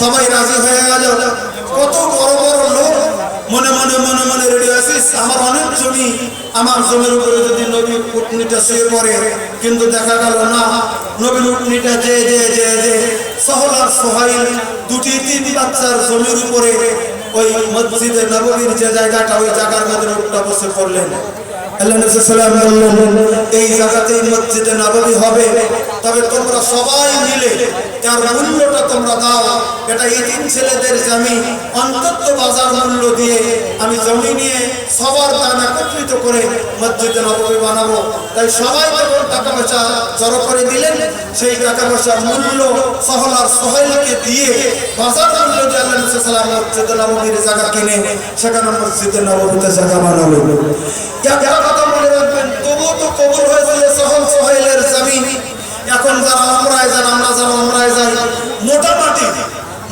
সবাই রাজি হয়ে গেল। কত বড় বড় লোক। মনে মনে মনে মনে আমার অনেক জমি। আমার জমির উপরে যদি নবীর উটনিটা শুয়ে পড়ে, কিন্তু দেখা গেল না। নবীর উটনিটা যে যে যে যে। সহল আর সোহাইল দুটি তিন বাচ্চার জমির উপরে ওই মসজিদে নববীর যে জায়গাটা, ওই জায়গার মধ্যে উঠটা বসে পড়লেন। নবী এই জায়গাতেই মসজিদে নববী হবে। তবে তোমরা সবাই মিলে তার মূল্যটা তোমরা দাও, এটা ইতিম ছেলেদের জমি, অন্তত বাজার মূল্য দিয়ে আমি জমি নিয়ে সবার দান একত্রিত করে মসজিদে নববী বানাবো। তাই সবাই যখন টাকা পয়সা জড়ো করে দিলেন, সেই টাকা পয়সা মূল্য সহল আর সোহেলকে দিয়ে বাজার মূল্য দিয়ে আল্লাহ নবী আলাইহি মসজিদে নববীর জায়গা কিনে সেখানে মসজিদে নববীতে জায়গা বানালো। কথা মনে রাখবেন, তবুও তো কবুল হয়েছিল সহল সোহেলের জমিন এখন যারা আমরায় যান আমরা যারা আমরায় যাই মোটামুটি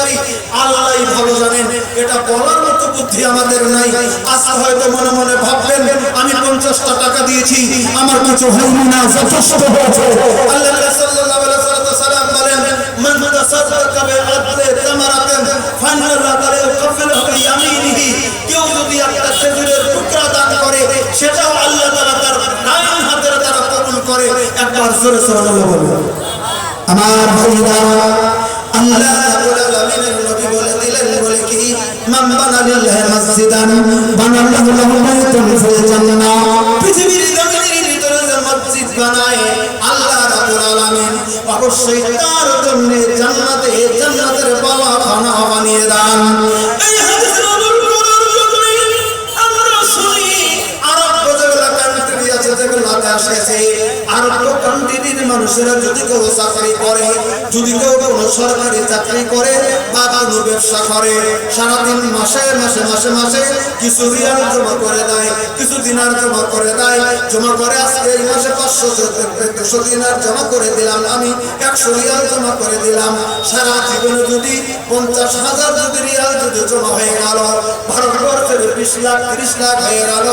পারি আল্লাহই ভালো জানেন, এটা বলার মতো বুদ্ধি আমাদের নাই। আজকে হয়তো মনে মনে ভাববেন, আমি পঞ্চাশটা টাকা দিয়েছি, আমার কিছু হয়নি না, যথেষ্ট হয়েছে। আল্লাহ সেটাও আল্লাহ করে। আমার আল্লাহ মান বানা লিল্লাহি মসজিদান। বানাল্লাহু লাহু বাইতান ফিল জান্নাহ। পৃথিবীর জমিনের ভিতরে যে মসজিদ বানায়, আল্লাহ রাব্বুল আলামিন অবশ্যই তার জন্য কেউ চাকরি করে, যদি কেউ কোনো সরকারি চাকরি করে বা কোনো ব্যবসা করে, সারাদিন মাসে মাসে মাসে মাসে কিছু রিয়াল জমা করে দেয়, কিছু দিনার জমা করে দেয়। জমা করে আজকে এই মাসে পাঁচশো দুশো দিনার জমা করে দিলাম আমি, একশো রিয়াল জমা করে দিলাম। সারা জীবনে যদি পঞ্চাশ হাজার যদি রিয়াল যদি জমা হয়ে গেল, ভারতবর্ষের বিশ লাখ, ত্রিশ লাখ হয়ে গেল।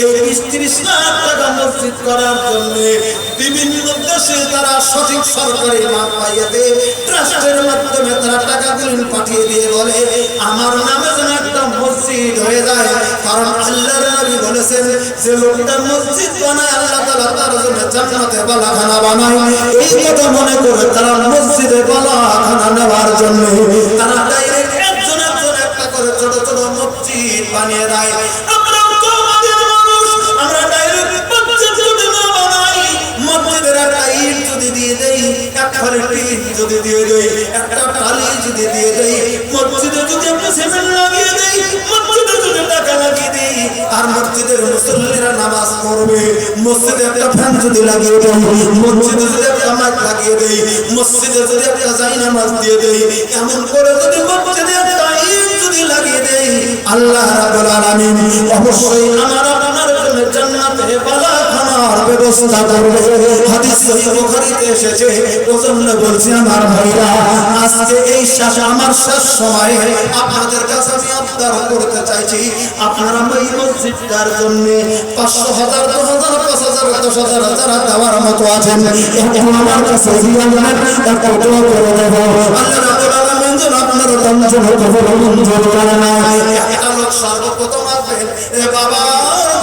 এই বিশ, ত্রিশ লাখ টাকা মসজিদ করার জন্য বিভিন্ন দেশে তারা সঠিক সরকারি মাপ পাইয়ে দেয় ট্রাস্টের মাধ্যমে তারা টাকাগুলো পাঠিয়ে দিয়ে বলে, আমার নামে যেন একটা মসজিদ হয়ে যায়। কারণ আল্লাহর নবী বলেছেন যে, লোকটা মসজিদ বানায়, আল্লাহ তাআলা তার জন্য জান্নাতে বালাখানা বানায়। এই কথা মনে করে তারা মসজিদে বালাখানা নেওয়ার জন্য তারা ডাইরেক্ট একজন একজন একটা করে ছোট ছোট মসজিদ বানিয়ে দেয়। যদি দিয়ে দেই, একটা টালি যদি দিয়ে দেই, মসজিদে যদি একটা সিমেন্ট লাগিয়ে দেই, মসজিদে যদি টাকা লাগিয়ে দেই, আর মসজিদের মুসল্লিরা নামাজ পড়বে, মসজিদে একটা ফ্যান যদি লাগিয়ে দেই, মসজিদে যদি একটা মাইক লাগিয়ে দেই, মসজিদে যদি একটা জাই নামাজ দিয়ে দেই, এমন করে যদি মসজিদে একটা ইট যদি লাগিয়ে দেই, আল্লাহ রাব্বুল আলামিন অবশ্যই আমার আপনার জন্য জান্নাতে ব্যবস্থা করবে। হাদিস সহিহ বুখারীতে এসেছে, ওজন্য বলছি আমার ভাইরা, আজকে এই শেষ আমার শেষ সময়ে আপনাদের কাছে আমি আবদার করতে চাইছি, আপনারা এই মসজিদটার জন্য পাঁচশো হাজার দশ হাজার, পাঁচ হাজার, দশ হাজার যারা দেওয়ার মতো আছেন এখন আমার কাছে রিয়ালের একটা করে দেব। আল্লাহ যেন আপনার দান মঞ্জুর করে নেয়। একটা লোক সর্বপ্রথম আসবেন, এ বাবার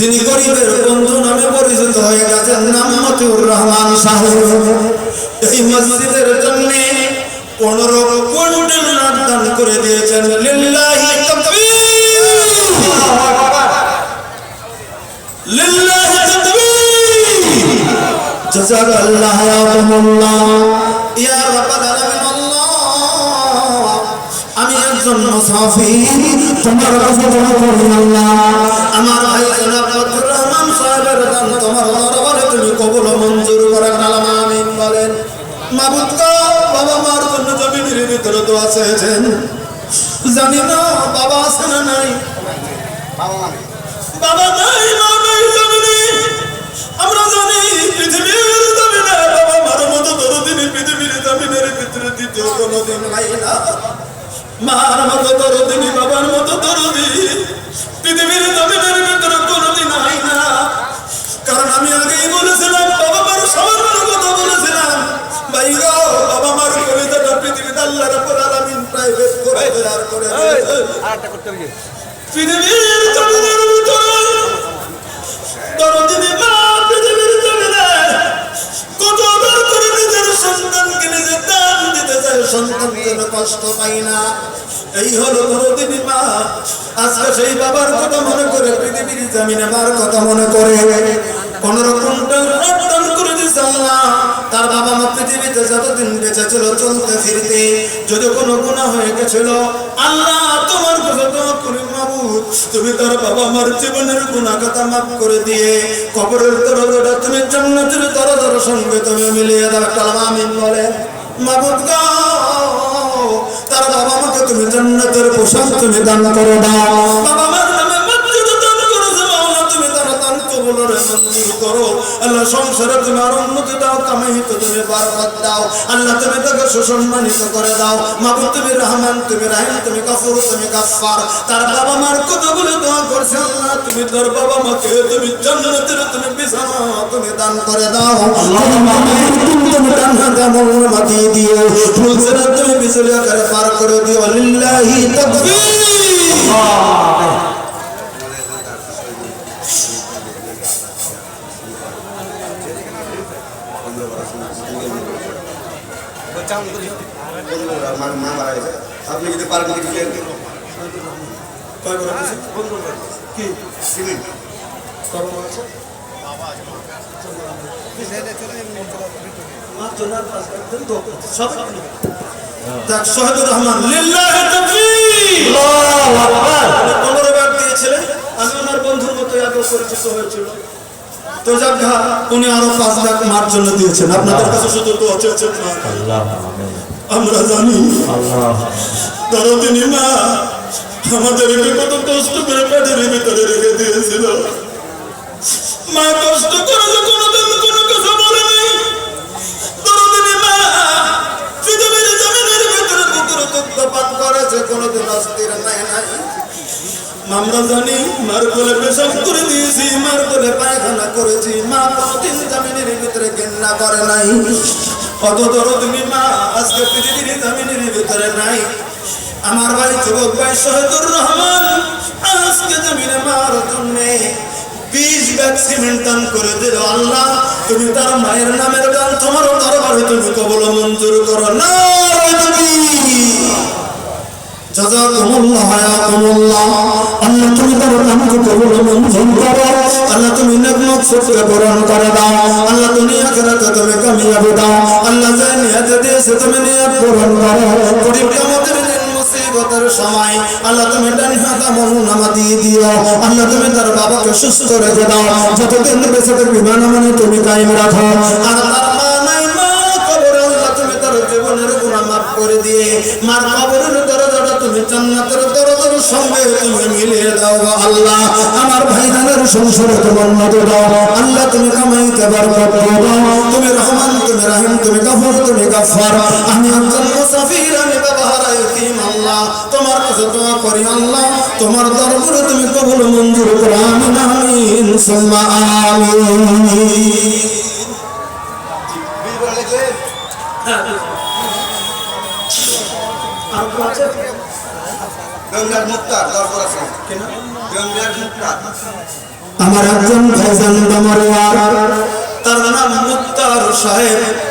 তিনি গরিবের বন্ধু নামে পরিচিত হয়ে গেছেন নাম মতিউর রহমান সাহেব। এই মসজিদের জন্য পনেরো কোটি মিনার দান করে দিয়েছেন। লিল্লাহি লিল্লাহি আল্লাহ ইয়া রাব্বানা একজন মুসাফির তোমার কাছে দোয়া করি আল্লাহ। আমার ভাই জনাব আব্দুর রহমান সাহেবের দান তোমার দরবারে তুমি কবুল মঞ্জুর করেন আল্লাহ আমিন বলেন। মাবুদ বাবা মার জন্য জমিনের ভিতরে দোয়া চেয়েছেন। জানি না বাবা আছে না নাই। বাবা নাই মা নাই পৃথিবীর জমিনের ভিতরে মা পৃথিবীর জমিনে করে নিজের সন্তানকে নিজে দান দিতে চায় কষ্ট পাই না। এই হলো মা। আজকে সেই বাবার কথা মনে করে, পৃথিবীর জমিনে মার কথা মনে করে। করে তার বাবা মা পৃথিবীতে যতদিন বেঁচে ছিল, চলতে ফিরতে, যদি কোনো গুণা হয়ে গেছিল, আল্লাহ তোমার তুমি তার বাবা মার জীবনের গুণা কথা মাফ করে দিয়ে কবরের দরজাটা তুমি জান্নাতের দরজার সঙ্গে তুমি মিলিয়ে দাও কালাম আমিন বলে। তার বাবা মাকে তুমি জান্নাতের পোশাক তুমি দান করে দাও। বাবা মার মঞ্জুর করো। আল্লাহ সংসারে তুমি আর উন্নতি দাও কামাইতে তুমি বরকত দাও। আল্লাহ তুমি তাকে সুসম্মানিত করে দাও। মাবুদ তুমি রহমান তুমি রাহিম তুমি গফুর তুমি গাফফার। তার বাবা মার কথা বলে দোয়া করছে আল্লাহ তুমি তার বাবা মাকে তুমি জান্নাতের তুমি বিছানা তুমি দান করে দাও। তুমি দান হাতে মন মাটি দিও। ফুলসরা তুমি বিচলে করে পার করে দিও। লিল্লাহি তাকবীর আমার মা মারা গেছে। আপনি যদি পারেন কিছু কি? সিমেন্ট। মা আছে রহমান। দিয়েছিলেন। আমি আমার বন্ধুর মতো আগে পরিচিত হয়েছিল। তো যাক উনি আরও পাঁচ লাখ মার জন্য দিয়েছেন। আপনাদের কাছে শুধু তো না। আমরা জানি। ধরো তিনি না আমাদেরকে কত কষ্ট করে পেটের ভিতরে রেখে ভিতরে ঘেন্না করে নাই। কত দরদিনী মা আজকে পৃথিবীর জামিনের ভিতরে নাই। আমার ভাই যুবক ভাই শহীদুর রহমান, আজকে জমিনে মার জন্যে তুমি তার নামকে কবুল মঞ্জুর করো। আল্লাহ তুমি সুখে পূরণ করে দাও। আল্লাহ দুনিয়া আখিরাতে তুমি কামিয়াবি দাও। আল্লাহ যে নিয়ত দিয়েছে তুমি নিয়ত পূরণ করো। কঠিন কিয়ামতের মুসিবতের সময় আল্লাহ তুমি ডান হাতে মহুনামা দিয়ে দিও। আল্লাহ তুমি তার বাবাকে সুস্থ রেখে দাও। যতদিন বেঁচে থাকবি মানে মানে তুমি কায়েম রাখো। আর তার মা নাই মা কবরে আল্লাহ তুমি তার জীবনের তুমি মিলিয়ে দাও আল্লাহ আমার ভাইজানের সংসারে তোমার নজর আল্লাহ তুমি তুমি রহমান তুমি রাহিম তুমি গফর তুমি গফফার আমি একজন মুসাফির আল্লাহ তোমার কাছে দোয়া করি আল্লাহ তোমার দরবারে তুমি কবুল মঞ্জুর করো আমিন আমিন সুম্মা আমিন বিল করে লিখলেন আর কেউ আছে গঙ্গার মুক্তার দরকার আছে। গঙ্গার মুক্তার। আমার একজন ভাইজান তার নাম মুক্তার সাহেব।